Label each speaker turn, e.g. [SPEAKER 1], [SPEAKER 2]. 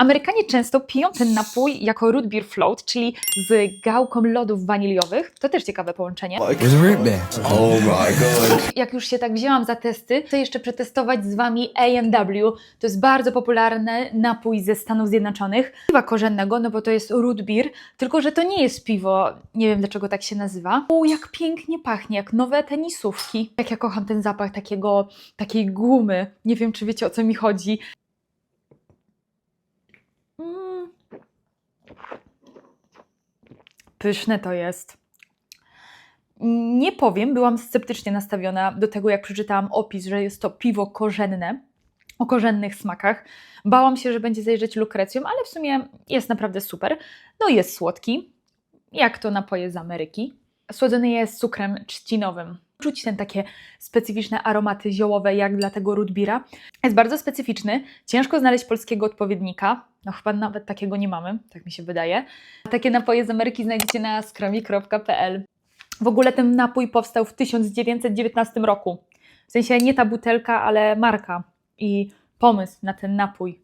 [SPEAKER 1] Amerykanie często piją ten napój jako root beer float, czyli z gałką lodów waniliowych. To też ciekawe połączenie.
[SPEAKER 2] Root beer?
[SPEAKER 3] Oh my god.
[SPEAKER 1] Jak już się tak wzięłam za testy, to jeszcze przetestować z Wami A&W. To jest bardzo popularny napój ze Stanów Zjednoczonych. Piwa korzennego, no bo to jest root beer, tylko że to nie jest piwo, nie wiem dlaczego tak się nazywa. O, jak pięknie pachnie, jak nowe tenisówki. Jak ja kocham ten zapach takiego, takiej gumy. Nie wiem, czy wiecie o co mi chodzi. Pyszne to jest. Nie powiem, byłam sceptycznie nastawiona do tego, jak przeczytałam opis, że jest to piwo korzenne, o korzennych smakach. Bałam się, że będzie zajrzeć lukrecją, ale w sumie jest naprawdę super. No jest słodki, jak to napoje z Ameryki. Słodzony jest cukrem trzcinowym. Czuć ten takie specyficzne aromaty ziołowe, jak dla tego root beera. Jest bardzo specyficzny. Ciężko znaleźć polskiego odpowiednika. No chyba nawet takiego nie mamy, tak mi się wydaje. Takie napoje z Ameryki znajdziecie na skromik.pl. W ogóle ten napój powstał w 1919 roku. W sensie nie ta butelka, ale marka i pomysł na ten napój.